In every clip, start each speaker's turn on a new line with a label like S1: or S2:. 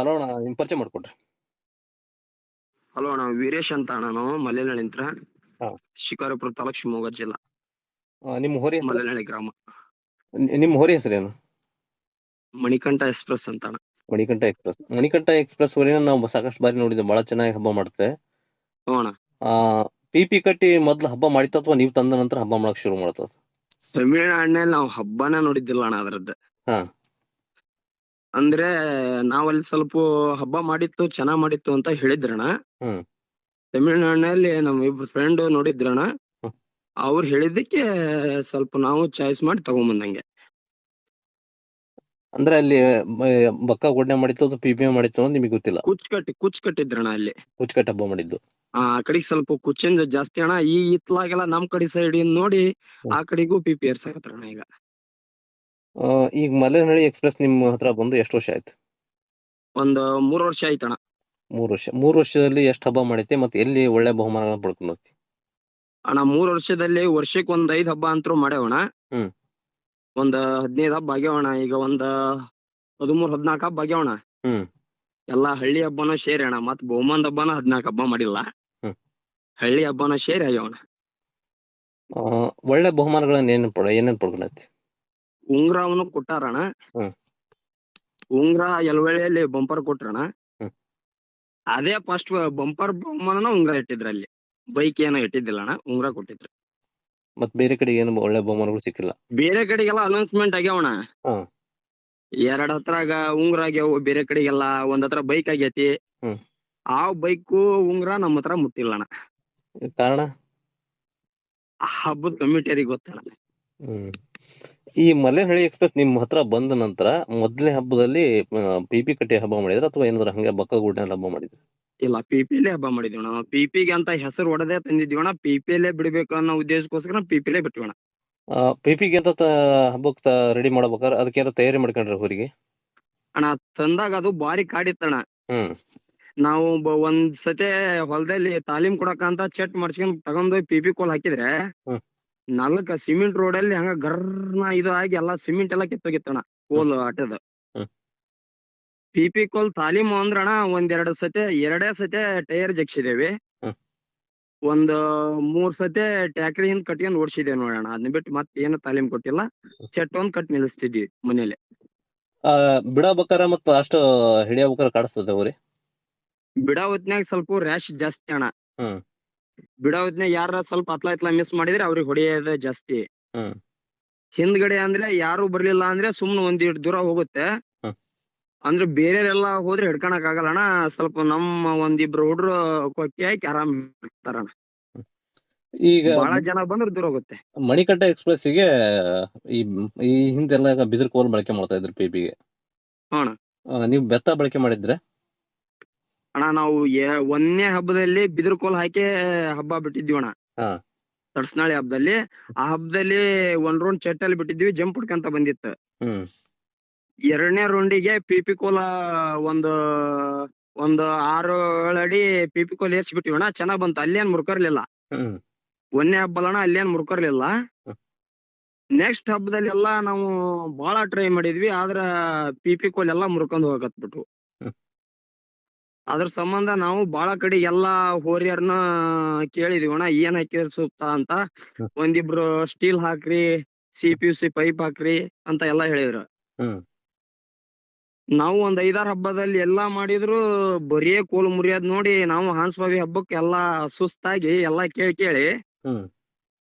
S1: Hello ಅಣ್ಣ ನಿಮ್ ಪರಿಚಯ ಮಾಡ್ಕೊಡ್ರಿ.
S2: ಹಲೋ ಅಣ್ಣ ವೀರೇಶ್ ಅಂತ ಅಣ್ಣ ನಾವು ಮಲೆನಳ್ಳಿಂತ್ರ
S1: ಹಾ.
S2: ಶಿಕಾರಿಪುರ ತಾಲೂಕ್ ಶಿವಮೊಗ್ಗ ಜಿಲ್ಲಾ.
S1: ಆ, ನಿಮ್ಮ ಹೋರಿ ಹೆಸರು?
S2: ಮಲೆನಳ್ಳಿ ಗ್ರಾಮ.
S1: ನಿಮ್ ನಿಮ್ಮ ಹೋರಿ ಹೆಸರೇನು
S2: ಮಣಿಕಂಠ ಎಕ್ಸ್ಪ್ರೆಸ್ ಅಂತ ಅಣ್ಣ.
S1: ಮಣಿಕಂಠ ಎಕ್ಸ್ಪ್ರೆಸ್. ಮಣಿಕಂಠ ಎಕ್ಸ್ಪ್ರೆಸ್ ಹೋರಿನ ನಾವು ಸಾಕಷ್ಟು ಬಾರಿ ನೋಡಿದ್ದೆ ಬಹಳ ಚೆನ್ನಾಗಿ ಹಬ್ಬ ಮಾಡುತ್ತೆ
S2: ಹ್ಞೂ ಅಣ್ಣ.
S1: ಆ ಪಿ ಪಿ ಕಟ್ಟಿ ಮೊದ್ಲು ಹಬ್ಬ ಮಾಡಿತ್ತ ಅಥವಾ ನೀವು ತಂದ ನಂತರ ಹಬ್ಬ ಮಾಡಕ್ ಶುರು ಮಾಡ್ತದ.
S2: ತಮಿಳ್ನಾಡಿನಲ್ಲಿ ನಾವು ಹಬ್ಬನ ನೋಡಿದ್ದಿಲ್ಲ ಅಣ್ಣ ಅದರದ್ದು.
S1: ಹಾ.
S2: ಅಂದ್ರೆ ನಾವಲ್ಲಿ ಸ್ವಲ್ಪ ಹಬ್ಬ ಮಾಡಿತ್ತು ಚೆನ್ನಾಗ್ ಮಾಡಿತ್ತು ಅಂತ ಹೇಳಿದ್ರಣ
S1: ಹ್ಮ್.
S2: ತಮಿಳ್ನಾಡಿನಲ್ಲಿ ನಮ್ ಇಬ್ರು ಫ್ರೆಂಡ್
S1: ನೋಡಿದ್ರಣ.
S2: ಅವ್ರು ಹೇಳಿದ್ದಕ್ಕೆ ಸ್ವಲ್ಪ ನಾವು ಚಾಯ್ಸ್ ಮಾಡಿ ತಗೊಂಬಂದಂಗೆ.
S1: ಅಂದ್ರೆ ಅಲ್ಲಿ ಬಕ್ಕ ಗೊಡ್ಡೆ ಮಾಡಿತ್ತು ಅಥವಾ ಪಿ ಮಾಡಿತ್ತು ಅಂತ ನಿಮಗೆ ಗೊತ್ತಿಲ್ಲ?
S2: ಕುಚ್ ಕಟ್ಟಿ ಕುಚ್ ಕಟ್ಟಿದ್ರಣ ಅಲ್ಲಿ.
S1: ಕುಚ್ ಕಟ್ಟ ಹಬ್ಬ ಮಾಡಿದ್ದು.
S2: ಆ ಕಡೆಗ್ ಸ್ವಲ್ಪ ಕುಚ್ಚಿಂದ ಜಾಸ್ತಿ ಅಣ್ಣ. ಈ ಇತ್ಲಾಗೆಲ್ಲ ನಮ್ ಕಡೆ ಸೈಡ್ ನೋಡಿ ಆ ಕಡೆಗೂ ಪಿ ಪಿ ಈಗ.
S1: ಈಗ ಮಲೆನಹಳ್ಳಿ ಎಕ್ಸ್ಪ್ರೆಸ್ ನಿಮ್ಮ ಹತ್ರ ಬಂದು ಎಷ್ಟು ವರ್ಷ ಆಯ್ತು?
S2: ಒಂದು ಮೂರು ವರ್ಷ ಆಯ್ತಣ್ಣ
S1: ಮೂರು ವರ್ಷ. ಮೂರು ವರ್ಷದಲ್ಲಿ ಎಷ್ಟು ಹಬ್ಬ ಮಾಡೈತಿ ಮತ್ತೆ ಎಲ್ಲಿ ಒಳ್ಳೆ ಬಹುಮಾನಗಳನ್ನ ಪಡ್ಕೊಂಡು ಹೋಗ್ತಿ
S2: ಅಣ್ಣ ಮೂರು ವರ್ಷದಲ್ಲಿ ವರ್ಷಕ್ಕೆ ಒಂದ್ ಐದ್ ಹಬ್ಬ ಅಂತರೂ ಮಾಡ್ಯಾವಣ
S1: ಹ್ಮ್.
S2: ಒಂದ್ ಹದಿನೈದು ಹಬ್ಬ ಆಗ್ಯಾವಣ ಈಗ ಒಂದ್ ಹದಿಮೂರ್ ಹದಿನಾಲ್ಕು ಹಬ್ಬ ಆಗ್ಯಾವಣ
S1: ಹ್ಮ್.
S2: ಎಲ್ಲಾ ಹಳ್ಳಿ ಹಬ್ಬನ ಸೇರಿ ಅಣ್ಣ. ಮತ್ ಬಹುಮಾನದ ಹಬ್ಬನ ಹದ್ನಾಲ್ಕ್ ಹಬ್ಬ ಮಾಡಿಲ್ಲ.
S1: ಹ್ಮ್.
S2: ಹಳ್ಳಿ ಹಬ್ಬನ ಸೇರಿ ಆಗ್ಯಾವಣ
S1: ಆ, ಒಳ್ಳೆ ಬಹುಮಾನಗಳನ್ನ ಏನೇನ್ ಪಡ ಏನೇನು ಪಡ್ಕೊಂಡೈತಿ
S2: ಉಂಗ್ರವನು ಕೊಟ್ಟಾರಣ. ಉಂಗ್ರ ಎಲ್ವಳ್ಳಿಯಲ್ಲಿ ಬಂಪರ್ ಕೊಟ್ರಣ. ಅದೇ ಫಸ್ಟ್ ಬಂಪರ್ ಬೊಮ್ಮನ ಉಂಗ್ರ ಇಟ್ಟಿದ್ರಲ್ಲಿ. ಬೈಕ್ ಏನೋ ಇಟ್ಟಿದ್ದಿಲ್ಲ ಅಣ್ಣ ಉಂಗ್ರ ಕೊಟ್ಟಿದ್ರು.
S1: ಮತ್ ಬೇರೆ ಕಡೆ ಏನು ಒಳ್ಳೆ ಬಹುಮಾನಗಳು ಸಿಕ್ಕಿಲ್ಲ?
S2: ಬೇರೆ ಕಡೆಗೆಲ್ಲ ಅನೌನ್ಸ್ಮೆಂಟ್ ಆಗ್ಯಾವಣ. ಎರಡ್ ಹತ್ರಾಗ ಉಂಗ್ರ ಆಗ್ಯಾವ ಬೇರೆ ಕಡೆಗೆಲ್ಲ ಒಂದ್ ಹತ್ರ ಬೈಕ್ ಆಗೈತಿ ಆ ಬೈಕು ಉಂಗ್ರ ನಮ್ಮ ಹತ್ರ ಮುಟ್ಟಿಲ್ಲ ಅಣ್ಣ
S1: ಕಾರಣ?
S2: ಆ ಹಬ್ಬದ ಕಮಿಟಿಯರಿಗೆ ಗೊತ್ತಣ್ಣ
S1: ಈ ಮಲೆನಹಳ್ಳಿ ಎಕ್ಸ್ಪ್ರೆಸ್ ನಿಮ್ ಹತ್ರ ಬಂದ ನಂತರ ಮೊದಲನೇ ಹಬ್ಬದಲ್ಲಿ ಪಿಪಿ ಪಿ ಕಟ್ಟಿ ಹಬ್ಬ ಮಾಡಿದ್ರ ಅಥವಾ ಏನಾದ್ರು ಹಂಗೆ ಬಕ್ಕ ಗುಡ್ಡ ಹಬ್ಬ ಮಾಡಿದ್ರ?
S2: ಇಲ್ಲ ಪಿಪಿಲೇ ಹಬ್ಬ ಮಾಡಿದ್ವಿ ನಾವು ಪಿಪಿಗೆ ಅಂತ ಹೆಸರು ಹೊಡೆದೇ ತಂದಿದ್ವಿ ಅಣ್ಣ ಪಿಪಿಲೇ ಬಿಡ್ಬೇಕು ಅನ್ನೋ ಉದ್ದೇಶಕ್ಕೋಸ್ಕರ ಪಿಪಿಲೇ ಬಿಟ್ವಿ ಅಣ್ಣ.
S1: ಪಿ ಪಿಗೆ ಅಂತ ತ- ಹಬ್ಬಕ್ಕೆ ರೆಡಿ ಮಾಡ್ಬೇಕಾದ್ರೆ ಅದಕ್ಕೆ ಏನೋ ತಯಾರಿ ಮಾಡ್ಕೊಂಡ್ರಿ ಊರಿಗೆ?
S2: ಅಣ್ಣ ತಂದಾಗ ಅದು ಬಾರಿ ಕಾಡಿತ್ತಣ್ಣ
S1: ಹ್ಮ್.
S2: ನಾವು ಬ- ಒಂದ್ ಸತೆ ಹೊಲದಲ್ಲಿ ತಾಲೀಮ್ ಕೊಡಕ ಅಂತ ಚೆಟ್ ಮಾಡ್ಸ್ಕೊಂಡ್ ತಗೊಂಡ್ ಪಿಪಿ ಕೋಲ್ ಹಾಕಿದ್ರೆ
S1: ಹ್ಮ್.
S2: ನಾಲ್ಕ ಸಿಮೆಂಟ್ ರೋಡ್ ಅಲ್ಲಿ ಹಂಗ ಗರ್ನ ಇದು ಆಗಿ ಎಲ್ಲಾ ಸಿಮೆಂಟ್ ಎಲ್ಲಾ ಕಿತ್ತೋಗಿತ್ತಣ್ಣ ಕೋಲ್ ಆಟದ.
S1: ಹ್ಮ್.
S2: ಪಿಪಿ ಕೋಲ್ ತಾಲೀಮು ಅಂದ್ರಣ ಒಂದೆರಡು ಸತೆ ಎರಡೇ ಸತೆ ಟೈರ್ ಜಗ್ಸಿದೇವಿ.
S1: ಹ್ಮ್.
S2: ಒಂದ್ ಮೂರ್ ಸತೆ ಟ್ಯಾಕ್ರಿ ಹಿಂದ್ ಕಟ್ಕೊಂಡ್ ಓಡ್ಸಿದೇವಿ ನೋಡೋಣ ಅದನ್ನ ಬಿಟ್ಟು ಮತ್ತೆ ಏನು ತಾಲೀಮ್ ಕೊಟ್ಟಿಲ್ಲ. ಚೆಟ್ ಒಂದ್ ಕಟ್ ನಿಲ್ಲಿಸ್ತಿದ್ವಿ ಮನೇಲಿ.
S1: ಆ ಬಿಡಬೇಕಾರ ಮತ್ತ ಅಷ್ಟು ಹಿಡಿಯಬೇಕಾರ ಕಾಡಿಸ್ತದೆ ಅವ್ರಿ
S2: ಬಿಡೋ ಹೊತ್ನ್ಯಾಗ ಸ್ವಲ್ಪ ರ್ಯಾಶ್ ಜಾಸ್ತಿ ಅಣ್ಣ.
S1: ಹ್ಮ್.
S2: ಬಿಡೋ ಹೊತ್ನ್ಯಾಗ ಯಾರ ಸ್ವಲ್ಪ ಅತ್ಲಾ ಹತ್ಲಾ ಮಿಸ್ ಮಾಡಿದ್ರೆ ಅವ್ರಿಗೆ ಹೊಡೆಯೋದೇ ಜಾಸ್ತಿ.
S1: ಹ್ಮ್.
S2: ಹಿಂದ್ಗಡೆ ಅಂದ್ರೆ ಯಾರು ಬರ್ಲಿಲ್ಲ ಅಂದ್ರೆ ಸುಮ್ನೆ ಒಂದಿಟ್ ದೂರ ಹೋಗುತ್ತೆ.
S1: ಹ್ಮ್.
S2: ಅಂದ್ರೆ ಬೇರೆಯವರೆಲ್ಲ ಹೋದ್ರೆ ಹಿಡ್ಕೊಳಕ್ ಆಗಲ್ಲ ಅಣ್ಣ. ಸ್ವಲ್ಪ ನಮ್ಮ ಒಂದಿಬ್ರು ಹುಡ್ರು ಕೊಕ್ಕಿ ಹಾಕಿ ಆರಾಮ್ ಇರ್ತಾರಣ್ಣ.
S1: ಈಗ
S2: ಬಹಳ ಜನ ಬಂದ್ರೆ ದೂರ ಹೋಗುತ್ತೆ.
S1: ಮಣಿಕಂಠ ಎಕ್ಸ್ಪ್ರೆಸ್ಗೆ ಈ ಈ ಹಿಂದೆಲ್ಲ ಬಿದಿರು ಕೋಲ್ ಬಳಕೆ ಮಾಡ್ತಾ ಇದ್ರು ಪಿಬಿಗೆ
S2: ಹಾ ಅಣ್ಣ.
S1: ನೀವು ಬೆತ್ತ ಬಳಕೆ ಮಾಡಿದ್ರೆ?
S2: ಅಣ್ಣ ನಾವು ಎ- ಒಂದನೇ ಹಬ್ಬದಲ್ಲಿ ಬಿದಿರು ಕೋಲ್ ಹಾಕಿ ಹಬ್ಬ ಬಿಟ್ಟಿದ್ವಿ ಅಣ್ಣ.
S1: ಹಾ.
S2: ತಡ್ಸ್ನಾಳಿ ಹಬ್ಬದಲ್ಲಿ. ಆ ಹಬ್ಬದಲ್ಲಿ ಒಂದ್ ರೌಂಡ್ ಚಟ್ಟಲ್ಲಿ ಬಿಟ್ಟಿದ್ವಿ ಜಂಪ್ ಹುಡ್ಕಂತ ಬಂದಿತ್ತು.
S1: ಹ್ಮ್.
S2: ಎರಡನೇ ರೌಂಡಿಗೆ ಪಿಪಿ ಕೋಲ ಒಂದು ಒಂದು ಆರು ಏಳು ಅಡಿ ಪಿಪಿ ಕೋಲ್ ಏರ್ಸಿ ಬಿಟ್ಟಿವಣ್ಣ ಚೆನ್ನಾಗ್ ಬಂತು. ಅಲ್ಲೇನ್ ಮುರ್ಕರ್ಲಿಲ್ಲ.
S1: ಹ್ಮ್.
S2: ಒಂದನೇ ಹಬ್ಬಲಣ ಅಲ್ಲೇನ್ ಮುರ್ಕರ್ಲಿಲ್ಲ. ನೆಕ್ಸ್ಟ್ ಹಬ್ಬದಲ್ಲಿ ಎಲ್ಲಾ ನಾವು ಬಾಳ ಟ್ರೈ ಮಾಡಿದ್ವಿ ಆದ್ರ ಪಿಪಿ ಕೋಲ್ ಎಲ್ಲಾ ಮುರ್ಕೊಂಡ್. ಅದ್ರ ಸಂಬಂಧ ನಾವು ಬಾಳ ಕಡೆ ಎಲ್ಲಾ ಹೋರಿಯರ್ನ ಕೇಳಿದ್ವಿ ಅಣ್ಣ ಏನ್ ಹಾಕಿದ್ರ ಸೂಕ್ತ ಅಂತ. ಒಂದಿಬ್ರು ಸ್ಟೀಲ್ ಹಾಕ್ರಿ C P U C pipe ಹಾಕ್ರಿ ಅಂತ ಎಲ್ಲಾ ಹೇಳಿದ್ರು. ನಾವು ಒಂದ್ ಐದಾರು ಹಬ್ಬದಲ್ಲಿ ಎಲ್ಲಾ ಮಾಡಿದ್ರು ಬರೀ ಕೋಲ್ ಮುರಿಯೋದ್ ನೋಡಿ ನಾವು ಹಾನ್ಸ್ಬಾವಿ ಹಬ್ಬಕ್ಕೆ ಎಲ್ಲಾ ಸುಸ್ತಾಗಿ ಎಲ್ಲಾ ಕೇಳಿ ಕೇಳಿ.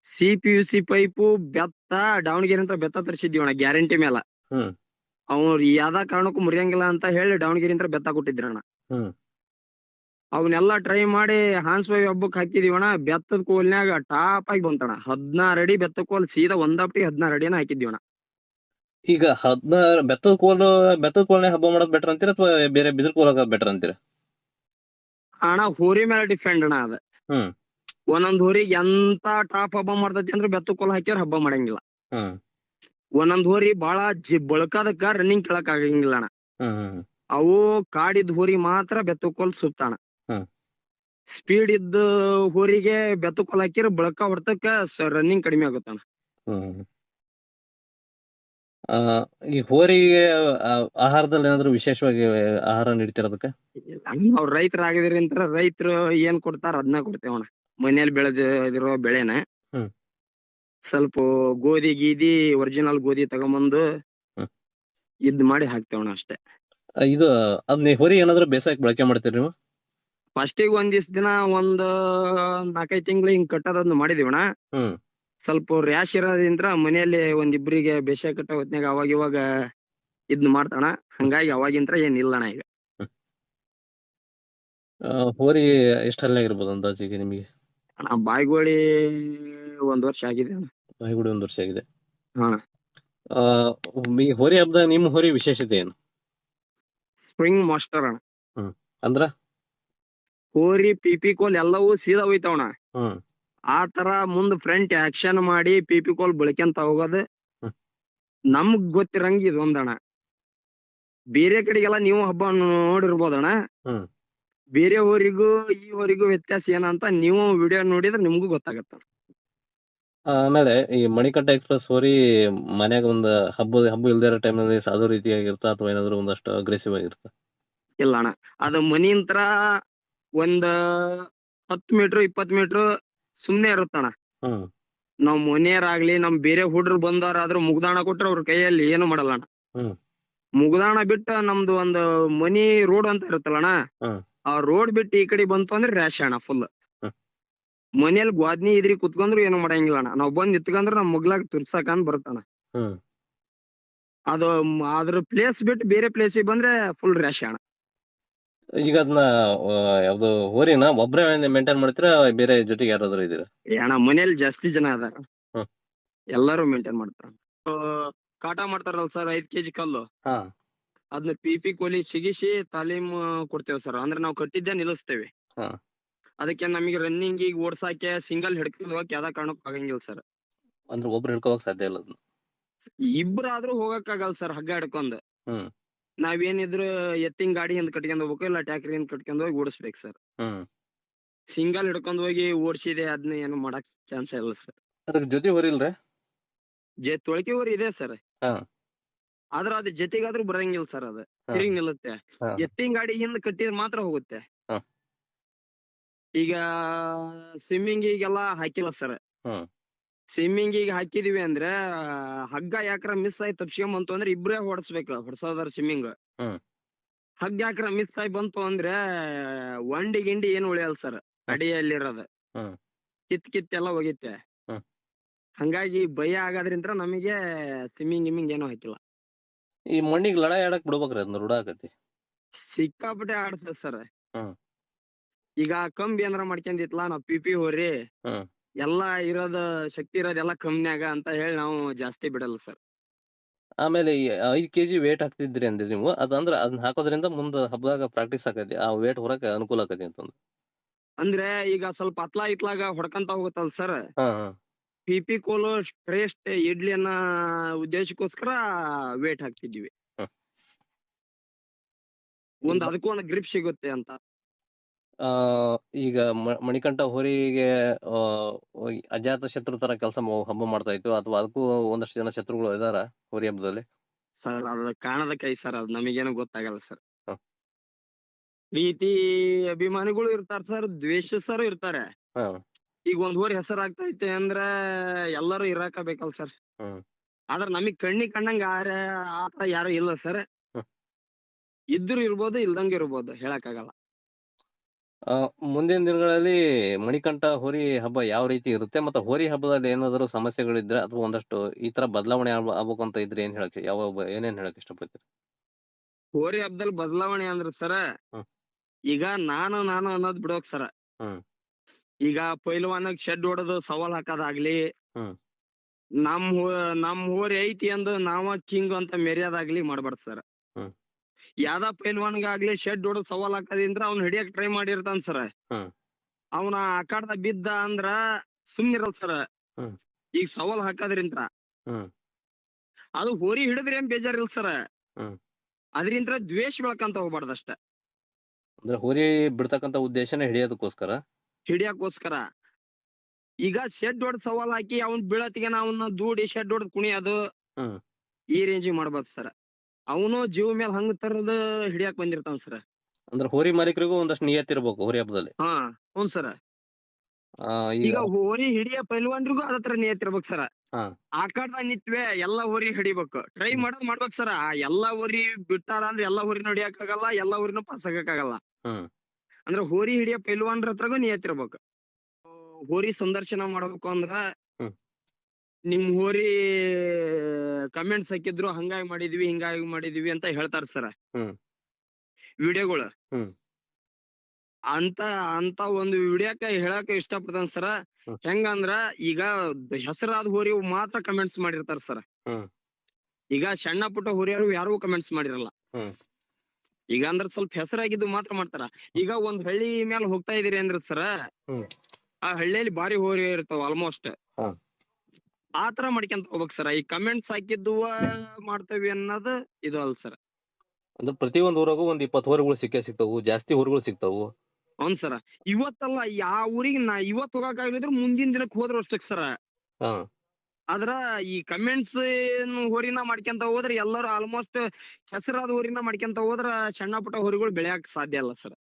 S2: C P U C pipe ಬೆತ್ತ ದಾವಣಗೆರೆ ಅಂತ ಬೆತ್ತ ತರಿಸಿದ್ವಿ ಅಣ್ಣ ಗ್ಯಾರಂಟಿ ಮೇಲೆ. ಅವ್ರು ಯಾವ್ದಾ ಕಾರಣಕ್ಕೂ ಮುರಿಯಂಗಿಲ್ಲ ಅಂತ ಹೇಳಿ ದಾವಣಗೆರೆ ಅಂತ ಬೆತ್ತ ಕೊಟ್ಟಿದ್ರಣ್ಣ. ಅವನ್ನೆಲ್ಲಾ ಟ್ರೈ ಮಾಡಿ ಹಾನ್ಸ್ಬಾವಿ ಹಬ್ಬಕ್ ಹಾಕಿದೀವಿ ಅಣ್ಣ ಬೆತ್ತದ ಕೋಲ್ನ್ಯಾಗ ಟಾಪ್ ಆಗಿ ಬಂತಣ ಹದ್ನಾರ್ ಅಡಿ ಬೆತ್ತ ಕೋಲ್ ಸೀದಾ ಒಂದಪ್ಟಿ ಹದ್ನಾರ್ ಅಡಿನ ಹಾಕಿದ್ವಿ ಅಣ್ಣ
S1: ಈಗ ಹದ್ನಾರು ಬೆತ್ತದ ಕೋಲು ಬೆತ್ತದ ಕೋಲ್ನ್ಯಾಗ ಹಬ್ಬ ಮಾಡೋದ್ ಬೆಟರ್ ಅಂತೀರ ಅಥವಾ ಬೇರೆ ಬಿದ್ರ ಕೋಲ್ ಬೆಟರ್ ಅಂತೀರ?
S2: ಅಣ್ಣ ಹೋರಿ ಮೇಲೆ ಡಿಫೆಂಡ್ ಅಣ್ಣ ಅದ.
S1: ಹ್ಮ್.
S2: ಒಂದೊಂದ್ ಹೋರಿಗೆ ಎಂತ ಟಾಪ್ ಹಬ್ಬ ಮಾಡ್ತೈತಿ ಅಂದ್ರೆ ಬೆತ್ತ ಕೋಲ್ ಹಾಕ್ಯಾರ ಹಬ್ಬ ಮಾಡಂಗಿಲ್ಲ. ಒಂದೊಂದ್ ಹೋರಿ ಬಾಳ ಜಿ ಬಳಕದಕ್ಕ ರನ್ನಿಂಗ್ ಕೇಳಕ್ ಆಗಂಗಿಲ್ಲ ಅಣ್ಣ ಅವು ಕಾಡಿದ ಹೋರಿ ಮಾತ್ರ ಬೆತ್ತಕೋಲ್ ಸುತ್ತಾಣ
S1: ಹ್ಮ್.
S2: ಸ್ಪೀಡ್ ಇದ್ದ ಹೋರಿಗೆ ಬೆತ್ತು ಹಾಕಿರ ಬಳಕ ಹೊಡ್ತಕ್ಕ ರನ್ನಿಂಗ್ ಕಡಿಮೆ ಆಗುತ್ತಣ್ಣ
S1: ಹ್ಮ್. ಆ, ಈ ಹೋರಿಗೆ ಆಹಾರದಲ್ಲಿ ಏನಾದ್ರು ವಿಶೇಷವಾಗಿ ಆಹಾರ ನೀಡ್ತೀರ ಅದಕ್ಕೆ?
S2: ಆಗಿದ್ರಿ ಅಂತ ರೈತರು ಏನ್ ಕೊಡ್ತಾರ ಅದನ್ನ ಕೊಡ್ತೇವಣ ಮನೇಲಿ ಬೆಳೆದಿರೋ ಬೆಳೆನ
S1: ಹ್ಮ್.
S2: ಸ್ವಲ್ಪ ಗೋಧಿ ಗೀದಿ ಒರಿಜಿನಲ್ ಗೋಧಿ ತಗೊಂಬಂದು. ಇದ್ ಮಾಡಿ ಹಾಕ್ತೇವಣ ಅಷ್ಟೇ.
S1: ಇದು ಅದ್ನ ಹೋರಿ ಏನಾದ್ರು ಬೇಸಾಯಕ್ಕೆ ಬಳಕೆ ಮಾಡ್ತೀರಿ ನೀವು?
S2: ಫಸ್ಟಿಗೆ ಒಂದ್ ದಿವ್ಸ ದಿನ ಒಂದ್ ನಾಲ್ಕೈದ್ ತಿಂಗಳು ಹಿಂಗ್ ಕಟ್ಟೋದೊಂದು ಮಾಡಿದಿವಣ
S1: ಹ್ಮ್.
S2: ಸ್ವಲ್ಪ ರ್ಯಾಶ್ ಇರೋದ್ರಿಂದ ಮನೆಯಲ್ಲಿ ಒಂದ್ ಇಬ್ಬರಿಗೆ ಬೇಸಾಯ ಕಟ್ಟ ಹೊತ್ನ್ಯಾಗ ಅವಾಗ ಇವಾಗ ಇದ್ನ ಮಾಡ್ತಾಣ ಹಂಗಾಗಿ ಅವಾಗಿಂತ್ರ ಏನ್ ಇಲ್ಲಣ್ಣ ಈಗ.
S1: ಆ, ಹೋರಿ ಎಷ್ಟಲ್ಲ ಇರ್ಬೋದು ಅಂದಾಜಿಗೆ ನಿಮಗೆ?
S2: ಅಣ್ಣ ಬಾಯ್ಗೋಳಿ ಒಂದ್ ವರ್ಷ ಆಗಿದೆ ಅಣ್ಣ.
S1: ಬಾಯಿಗುಡಿ ಒಂದ್ ವರ್ಷ ಆಗಿದೆ.
S2: ಹಾ.
S1: ಆ, ಈ ಹೋರಿ ಹಬ್ಬದ ನಿಮ್ಮ ಹೋರಿ ವಿಶೇಷತೆ ಏನು?
S2: ಸ್ಪ್ರಿಂಗ್ ಮಾಸ್ಟರ್ ಅಣ್ಣ.
S1: ಅಂದ್ರ?
S2: ಹೋರಿ ಪಿಪಿ ಕೋಲ್ ಎಲ್ಲವೂ ಸೀದಾ ಹೋಯ್ತಾವಣ್ಣ
S1: ಹ್ಮ್
S2: ಆ ತರ ಮುಂದ್ ಫ್ರಂಟ್ ಆಕ್ಷನ್ ಮಾಡಿ ಪಿಪಿ ಕೋಲ್ ಬಳಕೆಂತ ಹೋಗೋದು. ನಮ್ಗ್ ಗೊತ್ತಿರಂಗ ಇದೊಂದಣ ಬೇರೆ ಕಡೆಗೆಲ್ಲ ನೀವು ಹಬ್ಬ ನೋಡಿರ್ಬೋದಣ್ಣ
S1: ಹ್ಮ್.
S2: ಬೇರೆ ಊರಿಗೂ ಈ ಊರಿಗೂ ವ್ಯತ್ಯಾಸ ಏನಂತ ನೀವು ವಿಡಿಯೋ ನೋಡಿದ್ರೆ ನಿಮ್ಗೂ ಗೊತ್ತಾಗತ್ತ
S1: ಆಮೇಲೆ ಈ ಮಣಿಕಟ್ಟ ಎಕ್ಸ್ಪ್ರೆಸ್ ಹೋರಿ ಮನ್ಯಾಗ ಒಂದ್ ಹಬ್ಬ ಹಬ್ಬ ಇಲ್ದೇ ಇರೋ ಟೈಮ್ ಸಾಧು ರೀತಿಯಾಗಿರ್ತಾ ಅಥವಾ ಏನಾದ್ರು ಒಂದಷ್ಟು ಅಗ್ರೆಸಿವ್ ಆಗಿರ್ತಾ?
S2: ಇಲ್ಲ ಅಣ್ಣ ಅದು ಮನಿಂತ್ರ ಒಂದ್ ಹತ್ತು ಮೀಟರ್ ಇಪ್ಪತ್ ಮೀಟರ್ ಸುಮ್ನೆ ಇರುತ್ತಣ್ಣ
S1: ಹ್ಮ್
S2: ನಾವ್ ಮನೆಯರಾಗ್ಲಿ ನಮ್ ಬೇರೆ ಹುಡ್ರು ಬಂದವರಾದ್ರೂ ಮುಗ್ದಾಣ ಕೊಟ್ರ ಅವ್ರ ಕೈಯಲ್ಲಿ ಏನು ಮಾಡಲ್ಲ ಅಣ್ಣ. ಮುಗ್ದಾಣ ಬಿಟ್ಟ ನಮ್ದು ಒಂದು ಮನಿ ರೋಡ್ ಅಂತ ಇರುತ್ತಲ್ಲಣ್ಣ
S1: ಅಣ್ಣ
S2: ಆ ರೋಡ್ ಬಿಟ್ಟು ಈ ಕಡೆ ಬಂತು ಅಂದ್ರೆ ರ್ಯಾಶ್ ಅಣ್ಣ ಫುಲ್. ಮನೇಲಿ ಗ್ವಾದ್ನಿ ಇದ್ರಿ ಕುತ್ಕೊಂಡ್ರು ಏನು ಮಾಡಂಗಿಲ್ಲ ಅಣ್ಣ. ನಾವ್ ಬಂದ್ ನಿತ್ಕೊಂಡ್ರ ನಮ್ ಮುಗ್ಲಾಗ ತುರ್ಸಕಂದ್ ಬರುತ್ತಣ್ಣ
S1: ಅಣ್ಣ.
S2: ಅದು ಅದ್ರ ಪ್ಲೇಸ್ ಬಿಟ್ಟು ಬೇರೆ ಪ್ಲೇಸಿಗೆ ಬಂದ್ರೆ ಫುಲ್ ರ್ಯಾಶ್ ಅಣ್ಣ.
S1: ಈಗ ಅದನ್ನ ಯಾವ್ದು ಹೋರಿನ ಒಬ್ರೇ ಮೇಂಟೈನ್ ಮಾಡ್ತೀರಾ ಬೇರೆ ಜೊತೆಗೆ ಯಾರಾದ್ರೂ ಇದೀರಾ
S2: ಅಣ್ಣ ಮನೇಲಿ ಜಾಸ್ತಿ ಜನ ಅದಾರ.
S1: ಹ್ಮ್.
S2: ಎಲ್ಲಾರು ಮೇಂಟೈನ್ ಮಾಡ್ತಾರ. ಕಾಟ ಮಾಡ್ತಾರಲ್ಲ ಸರ್ ಐದ್ ಕೆಜಿ ಕಲ್ಲು.
S1: ಹಾ.
S2: ಅದನ್ನ ಪಿ ಪಿ ಕೋಲಿ ಸಿಗಿಸಿ ತಾಲೀಮ್ ಕೊಡ್ತೇವೆ ಸರ್ ಅಂದ್ರೆ ನಾವು ಕಟ್ಟಿದ್ದೆ ನಿಲ್ಲಿಸ್ತೇವೆ.
S1: ಹಾ.
S2: ಅದಕ್ಕೆ ನಮಗೆ ರನ್ನಿಂಗ್ ಈಗ ಓಡ್ಸಾಕೆ ಸಿಂಗಲ್ ಹಿಡ್ಕೊಂಡು ಹೋಗಕ್ಕೆ ಯಾವ್ದಾ ಕಾರಣಕ್ಕೂ ಆಗಂಗಿಲ್ಲ ಸರ್
S1: ಅಂದ್ರೆ ಒಬ್ರು ಹಿಡ್ಕೋಕ್ ಸಾಧ್ಯ ಇಲ್ಲ ಅದನ್ನ
S2: ಇಬ್ರಾದ್ರೂ ಹೋಗಕ್ ಆಗಲ್ಲ ಸರ್ ಹಗ್ಗ ಹಿಡ್ಕೊಂಡ್.
S1: ಹ್ಮ್.
S2: ನಾವೇನಿದ್ರು ಎತ್ತಿನ ಗಾಡಿ ಹಿಂದ್ ಕಟ್ಕೊಂಡ್ ಹೋಗ್ಬೇಕು ಇಲ್ಲ ಟ್ಯಾಕ್ರಿ ಹಿಂದ್ ಕಟ್ಕೊಂಡ್ ಹೋಗಿ ಓಡಿಸ್ಬೇಕು ಸರ್
S1: ಹ್ಮ್
S2: ಸಿಂಗಲ್ ಹಿಡ್ಕೊಂಡ್ ಹೋಗಿ ಓಡಿಸಿದೆ ಅದನ್ನ ಏನು ಮಾಡಕ್ ಚಾನ್ಸ್ ಇಲ್ಲ ಸರ್
S1: ಅದಕ್ಕೆ ಜೊತೆ ಹೋರಿ ಇಲ್ರಿ
S2: ಜೆ ತೊಳಕೆ ಊರ್ ಇದೆ ಸರ್
S1: ಹಾ.
S2: ಆದ್ರ ಅದ್ ಜೊತೆಗಾದ್ರೂ ಬರಂಗಿಲ್ಲ ಸರ್ ಅದ
S1: ಹಾ.
S2: ತಿರುಗಿ ನಿಲ್ಲುತ್ತೆ
S1: ಹಾ.
S2: ಎತ್ತಿನ ಗಾಡಿ ಹಿಂದ್ ಕಟ್ಟಿದ್ರೆ ಮಾತ್ರ ಹೋಗುತ್ತೆ
S1: ಹಾ.
S2: ಈಗ ಸ್ವಿಮ್ಮಿಂಗ್ ಈಗೆಲ್ಲ ಹಾಕಿಲ್ಲ ಸರ್
S1: ಹ್ಮ್.
S2: ಸ್ವಿಮ್ಮಿಂಗ್ ಈಗ ಹಾಕಿದೀವಿ ಅಂದ್ರೆ ಹಗ್ಗ ಯಾಕ್ರ ಮಿಸ್ ಆಯ್ತು ತಪ್ಸ್ಕೊಂಬಂತು ಅಂದ್ರೆ ಇಬ್ರೇ ಹೊಡ್ಸ್ಬೇಕು ಹೊಡ್ಸೋದಾರ ಸ್ವಿಮ್ಮಿಂಗ್
S1: ಹ್ಮ್.
S2: ಹಗ್ಗ ಯಾಕ್ರ ಮಿಸ್ ಆಯ್ ಬಂತು ಅಂದ್ರೆ ಒಂಡಿ ಗಿಂಡಿ ಏನ್ ಉಳಿಯಲ್ಲ ಸರ್ ಅಡಿಯಲ್ಲಿರೋದ
S1: ಹ್ಮ್.
S2: ಕಿತ್ ಕಿತ್ ಎಲ್ಲ ಹೋಗಿತ್ತೆ
S1: ಹ್ಮ್.
S2: ಹಂಗಾಗಿ ಭಯ ಆಗೋದ್ರಿಂದ ನಮಗೆ ಸ್ವಿಮ್ಮಿಂಗ್ ಗಿಮ್ಮಿಂಗ್ ಏನು ಹಾಕಿಲ್ಲ
S1: ಈ ಮಣ್ಣಿಗೆ ಲಡ ಆಡಕ್ ಬಿಡ್ಬೇಕ್ರಿ ಅದನ್ನ ರೂಢ
S2: ಸಿಕ್ಕಾಪಟ್ಟೆ ಆಡ್ತದ ಸರ್
S1: ಹ್ಮ್.
S2: ಈಗ ಕಂಬಿ ಏನಾರ ಮಾಡ್ಕೊಂಡಿತ್ಲಾ ನಾವ್ ಪಿಪಿ ಹೋರಿ
S1: ಹ್ಮ್.
S2: ಎಲ್ಲಾ ಇರೋದ ಶಕ್ತಿ ಇರೋದೆಲ್ಲ ಕಮ್ನ್ಯಾಗ ಅಂತ ಹೇಳಿ ನಾವು ಜಾಸ್ತಿ ಬಿಡಲ್ಲ ಸರ್.
S1: ಆಮೇಲೆ ಈ ಐದ್ ಕೆಜಿ ವೇಟ್ ಹಾಕ್ತಿದ್ರಿ ಅಂದ್ರೆ ನೀವು ಅದಂದ್ರ ಅದನ್ನ ಹಾಕೋದ್ರಿಂದ ಮುಂದ ಹಬ್ಬದಾಗ ಪ್ರಾಕ್ಟೀಸ್ ಆಕತಿ ಆ ವೇಟ್ ಹೊರಕ ಅನುಕೂಲ ಆಕತಿ ಅಂತಂದ್ರೆ
S2: ಅಂದ್ರೆ ಈಗ ಸ್ವಲ್ಪ ಅತ್ಲಾ ಇತ್ಲಾಗ ಹೊಡ್ಕಂತ ಹೋಗುತ್ತಲ್ಲ ಸರ್.
S1: ಹಾ ಹಾ.
S2: ಪಿ ಪಿ ಕೋಲು ಶ್ರೇಷ್ಠ ಇಡ್ಲಿಯನ್ನ ಉದ್ದೇಶಕ್ಕೋಸ್ಕರ ವೇಟ್ ಹಾಕ್ತಿದ್ವಿ
S1: ಹ್ಮ್.
S2: ಒಂದ್ ಅದಕ್ಕೂ ಒಂದು ಗ್ರಿಪ್ ಸಿಗುತ್ತೆ ಅಂತ.
S1: ಈಗ ಮ- ಮಣಿಕಂಠ ಹೋರಿಗೆ ಆ ಅಜಾತ ಶತ್ರು ತರ ಕೆಲಸ ಹಬ್ಬ ಮಾಡ್ತಾ ಇತ್ತು. ಅಥವಾ ಅದಕ್ಕೂ ಒಂದಷ್ಟು ಜನ ಶತ್ರುಗಳು ಇದಾರ ಹೋರಿ ಹಬ್ಬದಲ್ಲಿ?
S2: ಸರ್ ಅದ ಕಾಣದ ಕೈ ಸರ್ ಅದ್ ನಮಗೇನು ಗೊತ್ತಾಗಲ್ಲ ಸರ್. ಪ್ರೀತಿ ಅಭಿಮಾನಿಗಳು ಇರ್ತಾರ ಸರ್ ದ್ವೇಷಿಸರು ಇರ್ತಾರೆ. ಈಗ ಒಂದ್ ಹೋರಿ ಹೆಸರಾಗ್ತೈತೆ ಅಂದ್ರ ಎಲ್ಲರೂ ಇರಾಕ ಬೇಕಲ್ಲ ಸರ್. ಆದ್ರ ನಮಗ್ ಕಣ್ಣಿಗ್ ಕಣ್ಣಂಗ ಆರ ಆತರ ಯಾರು ಇಲ್ಲ ಸರ್. ಇದ್ರು ಇರ್ಬೋದು ಇಲ್ದಂಗ ಇರ್ಬೋದು ಹೇಳಕ್ ಆಗಲ್ಲ
S1: ಆ, ಮುಂದಿನ ದಿನಗಳಲ್ಲಿ ಮಣಿಕಂಠ ಹೋರಿ ಹಬ್ಬ ಯಾವ ರೀತಿ ಇರುತ್ತೆ ಮತ್ತೆ ಹೋರಿ ಹಬ್ಬದಲ್ಲಿ ಏನಾದರೂ ಸಮಸ್ಯೆಗಳಿದ್ರೆ ಅಥವಾ ಒಂದಷ್ಟು ಈ ತರ ಬದಲಾವಣೆ ಆಗ್ಬ- ಆಗ್ಬೇಕು ಅಂತ ಇದ್ರೆ ಏನ್ ಹೇಳಕ್ ಯಾವ ಏನೇನ್ ಹೇಳಕ್ ಇಷ್ಟಪಡ್ತೀರಿ
S2: ಹೋರಿ ಹಬ್ಬದಲ್ಲಿ ಬದಲಾವಣೆ ಅಂದ್ರ ಸರ. ಈಗ ನಾನು ನಾನು ಅನ್ನೋದ್ ಬಿಡೋಕ್ ಸರ
S1: ಹ್ಮ್.
S2: ಈಗ ಪೈಲ್ವಾನಗ್ ಶೆಡ್ ಹೊಡೆದು ಸವಾಲ್ ಹಾಕೋದಾಗ್ಲಿ
S1: ಹ್ಮ್.
S2: ನಮ್ ನಮ್ ಹೋರಿ ಐತಿ ಅಂದ್ ನಾವ ಕಿಂಗ್ ಅಂತ ಮೆರ್ಯಾದಾಗ್ಲಿ ಮಾಡ್ಬಾರ್ದು ಸರ್. ಯಾವ್ದ ಪೈಲ್ವಾನ್ಗಾಗ್ಲಿ ಶೆಡ್ ಹೊಡೆದ್ ಸವಾಲ್ ಹಾಕೋದ್ರಿಂದ ಅವ್ನ ಹಿಡಿಯಕ್ ಟ್ರೈ ಮಾಡಿರ್ತಾನ ಸರ್. ಅವನ ಆಕಾಡ್ದ ಬಿದ್ದ ಅಂದ್ರ ಸುಮ್ನಿರಲ್ ಸರ್
S1: ಹ್ಮ್.
S2: ಈಗ ಸವಾಲ್ ಹಾಕದ್ರಿಂತ
S1: ಹ್ಮ್.
S2: ಅದು ಹೋರಿ ಹಿಡಿದ್ರೆ ಏನ್ ಬೇಜಾರಿಲ್ಲ ಸರ್
S1: ಹ್ಮ್.
S2: ಅದರಿಂದ ದ್ವೇಷ ಬೆಳಕಂತ ಹೋಗ್ಬಾರ್ದು ಅಷ್ಟ
S1: ಅಂದ್ರೆ ಹೋರಿ ಬಿಡ್ತಕ್ಕಂತ ಉದ್ದೇಶನ ಹಿಡಿಯೋದಕ್ಕೋಸ್ಕರ
S2: ಹಿಡಿಯಕೋಸ್ಕರ ಈಗ ಶೆಡ್ ಹೊಡೆದ್ ಸವಾಲ್ ಹಾಕಿ ಅವ್ನ್ ಬೀಳತ್ತಿಗೆ ಅವನ್ನ ದೂಡಿ ಶೆಡ್ ಹೊಡೆದ್ ಕುಣಿಯೋದು
S1: ಹ್ಮ್.
S2: ಈ ರೇಂಜಿಗೆ ಮಾಡ್ಬೋದು ಸರ್ ಅವನು ಜೀವ ಮೇಲೆ ಹಂಗ ತರದ ಹಿಡಿಯಾಕ್ ಬಂದಿರ್ತಾನ ಸರ್.
S1: ಅಂದ್ರೆ ಹೋರಿ ಮಾಲೀಕರಿಗೂ ಒಂದಷ್ಟು ನಿಯತ್ ಇರ್ಬೇಕು ಹೋರಿ ಹಬ್ಬದಲ್ಲಿ.
S2: ಹಾ ಹ್ಞೂ ಸರ್.
S1: ಆ,
S2: ಈಗ
S1: ಈಗ
S2: ಹೋರಿ ಹಿಡಿಯ ಪೈಲ್ವಾನ್ರಿಗೂ ಅದ ತರ ನಿಯತ್ ಇರ್ಬೇಕು ಸರ್.
S1: ಹಾ.
S2: ಕಡೆ ನಿತ್ವೆ ಎಲ್ಲಾ ಹೋರಿ ಹಿಡಿಬೇಕು. ಟ್ರೈ ಮಾಡೋದ್ ಮಾಡ್ಬೇಕು ಸರ್. ಎಲ್ಲಾ ಹೋರಿ ಬಿಟ್ಟಾರ ಅಂದ್ರೆ ಎಲ್ಲಾ ಹೋರಿ ಹಿಡಿಯಕ್ಕಾಗಲ್ಲ ಎಲ್ಲಾ ಹೋರಿನೂ ಪಾಸ್ ಆಗಕ್ಕಾಗಲ್ಲ.
S1: ಹ್ಮ್.
S2: ಅಂದ್ರೆ ಹೋರಿ ಹಿಡಿಯ ಪೈಲ್ವಾನ್ರ ಹತ್ರಗೂ ನಿಯತ್ ಇರ್ಬೇಕು. ಹೋರಿ ಸಂದರ್ಶನ ಮಾಡ್ಬೇಕು ಅಂದ್ರ. ನಿಮ್ ಹೋರಿ ಕಮೆಂಟ್ಸ್ ಹಾಕಿದ್ರು ಹಂಗಾಗಿ ಮಾಡಿದ್ವಿ ಹಿಂಗಾಗಿ ಮಾಡಿದ್ವಿ ಅಂತ ಹೇಳ್ತಾರ ಸರ್. ವಿಡಿಯೋಗಳು. ಅಂತ ಅಂತ ಒಂದು ವಿಡಿಯೋಕ ಹೇಳಕ್ ಇಷ್ಟಪಡ್ತಾನ ಸರ
S1: ಹ್ಮ್.
S2: ಹೆಂಗಂದ್ರ ಈಗ ಹೆಸರಾದ ಹೋರಿ ಮಾತ್ರ ಕಮೆಂಟ್ಸ್ ಮಾಡಿರ್ತಾರ ಸರ್. ಈಗ ಸಣ್ಣ ಪುಟ್ಟ ಹೋರಿಯರು ಯಾರು ಕಮೆಂಟ್ಸ್ ಮಾಡಿರಲ್ಲ. ಈಗ ಅಂದ್ರ ಸ್ವಲ್ಪ ಹೆಸರಾಗಿದ್ದು ಮಾತ್ರ ಮಾಡ್ತಾರ ಈಗ ಒಂದ್ ಹಳ್ಳಿ ಮೇಲೆ ಹೋಗ್ತಾ ಇದೀರಿ ಅಂದ್ರ ಸರ. ಆ ಹಳ್ಳಿಯಲ್ಲಿ ಬಾರಿ ಹೋರಿ ಇರ್ತಾವ ಆಲ್ಮೋಸ್ಟ್
S1: ಹಾ.
S2: ಆ ತರ ಮಾಡ್ಕೊಂತ ಹೋಗ್ಬೇಕ್ ಸರ್ ಈ ಕಮೆಂಟ್ಸ್ ಹಾಕಿದ್ದು ಮಾಡ್ತೇವಿ ಅನ್ನೋದು ಇದು ಅಲ್ ಸರ್
S1: ಅಂದ್ರೆ ಪ್ರತಿ ಒಂದ್ ಊರಾಗೂ ಒಂದ್ ಇಪ್ಪತ್ ಊರುಗಳು ಸಿಕ್ಕೇ ಸಿಗ್ತಾವು ಜಾಸ್ತಿ ಊರುಗಳು ಸಿಗ್ತಾವು.
S2: ಹೌನ್ ಸರ ಇವತ್ತಲ್ಲ ಯಾವ ಊರಿಗೆ ನಾ ಇವತ್ ಹೋಗಕ್ ಆಗಿದ್ರೆ ಮುಂದಿನ ದಿನಕ್ಕೆ ಹೋದ್ರು ಅಷ್ಟಕ್ ಸರ
S1: ಹಾ.
S2: ಆದ್ರ ಈ ಕಮೆಂಟ್ಸ್ ಹೋರಿನ ಮಾಡ್ಕೊಂತ ಹೋದ್ರ ಎಲ್ಲರೂ ಆಲ್ಮೋಸ್ಟ್ ಹೆಸರಾದ ಹೋರಿನ ಮಾಡ್ಕೊಂತ ಹೋದ್ರ ಸಣ್ಣ ಪುಟ್ಟ ಹೋರಿಗಳು ಬೆಳೆಯಕ್ ಸಾಧ್ಯ ಅಲ್ಲ ಸರ್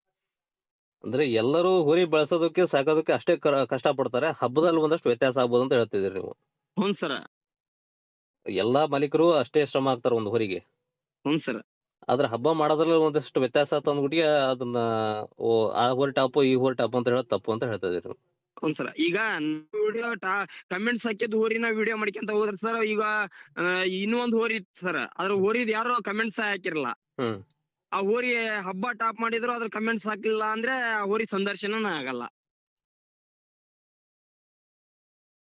S1: ಅಂದ್ರೆ ಎಲ್ಲರೂ ಹೋರಿ ಬೆಳೆಸೋದಕ್ಕೆ ಸಾಕೋದಕ್ಕೆ ಅಷ್ಟೇ ಕಷ್ಟ ಪಡ್ತಾರೆ ಹಬ್ಬದಲ್ಲಿ ಒಂದಷ್ಟು ವ್ಯತ್ಯಾಸ ಆಗ್ಬೋದು ಅಂತ ಹೇಳ್ತಿದ್ದೀರಿ ನೀವು.
S2: ಹ್ಞೂ ಸರ.
S1: ಎಲ್ಲಾ ಮಾಲೀಕರು ಅಷ್ಟೇ ಶ್ರಮ ಆಗ್ತಾರ ಒಂದು ಹೊರಿಗೆ.
S2: ಹ್ಞೂ ಸರ್.
S1: ಆದ್ರೆ ಹಬ್ಬ ಮಾಡೋದ್ರಲ್ಲಿ ಒಂದಷ್ಟು ವ್ಯತ್ಯಾಸ ಆತ ಅಂದ್ಬಿಟ್ಟಿಗೆ ಅದನ್ನ ಓ ಆ ಹೋರಿ ಟಾಪ್ ಈ ಹೋರಿ ಟಾಪ್ ಅಂತ ಹೇಳೋದು ತಪ್ಪು ಅಂತ ಹೇಳ್ತಾ ಇದೀರಿ ನೀವು.
S2: ಹ್ಞೂ ಸರ್. ಈಗ ವಿಡಿಯೋ ಟಾ ಕಮೆಂಟ್ಸ್ ಹಾಕಿದ್ ಹೋರಿನ ವಿಡಿಯೋ ಮಾಡ್ಕೊಂತ ಹೋದ್ರ ಸರ್ ಈಗ ಆ, ಇನ್ನೂ ಒಂದ್ ಹೋರಿ ಇತ್ತು ಸರ್. ಅದ್ರ ಹೋರಿದ್ ಯಾರು ಕಮೆಂಟ್ಸ್ ಹಾಕಿರಲ್ಲ
S1: ಹ್ಮ್.
S2: ಆ ಹೋರಿ ಹಬ್ಬ ಟಾಪ್ ಮಾಡಿದ್ರು ಅದ್ರ ಕಮೆಂಟ್ಸ್ ಹಾಕಿಲ್ಲ ಅಂದ್ರೆ ಆ ಹೋರಿ ಸಂದರ್ಶನ ಆಗಲ್ಲ.